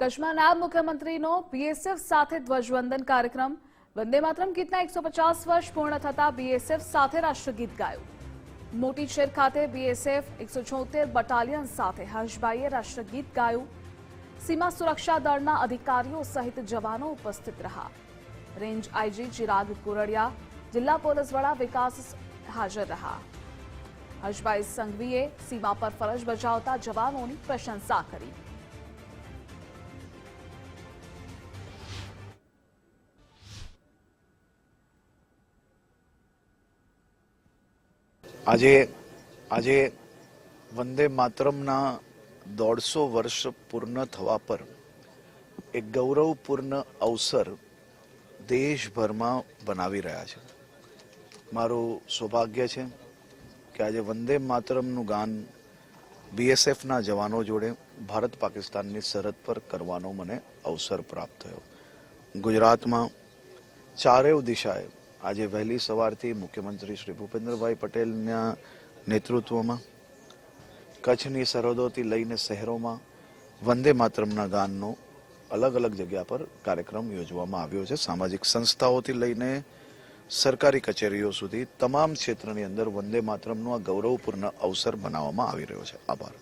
કચ્છમાં નાયબ મુખ્યમંત્રીનો બીએસએફ સાથે ધ્વજવંદન કાર્યક્રમ. વંદે માતરમ ગીતના એકસો પચાસ વર્ષ પૂર્ણ થતા બીએસએફ સાથે રાષ્ટ્રગીત ગાયું. મોટી શેર ખાતે બીએસએફ એકસો છોતેર બટાલિયન સાથે હર્ષભાઈએ રાષ્ટ્રગીત ગાયું. સીમા સુરક્ષા દળના અધિકારીઓ સહિત જવાનો ઉપસ્થિત રહ્યા. રેન્જ આઈજી ચિરાગ કુરડિયા, જિલ્લા પોલીસ વડા વિકાસ હાજર રહ્યા. હર્ષભાઈ સંઘવીએ સીમા પર ફરજ બજાવતા જવાનોની પ્રશંસા કરી. આજે આજે વંદે માતરમના દોઢસો વર્ષ પૂર્ણ થવા પર એક ગૌરવપૂર્ણ અવસર દેશભરમાં બનાવી રહ્યા છે. મારું સૌભાગ્ય છે કે આજે વંદે માતરમનું ગાન બીએસએફના જવાનો જોડે ભારત પાકિસ્તાનની સરહદ પર કરવાનો મને અવસર પ્રાપ્ત થયો. ગુજરાતમાં ચારેવ દિશાએ આજે વહેલી સવારથી મુખ્યમંત્રી શ્રી ભૂપેન્દ્રભાઈ પટેલના નેતૃત્વમાં, કચ્છની સરહદોથી લઈને શહેરોમાં વંદે માતરમના ગાનનો અલગ અલગ જગ્યા પર કાર્યક્રમ યોજવામાં આવ્યો છે. સામાજિક સંસ્થાઓથી લઈને સરકારી કચેરીઓ સુધી તમામ ક્ષેત્રની અંદર વંદે માતરમનો આ ગૌરવપૂર્ણ અવસર બનાવવામાં આવી રહ્યો છે. આભાર.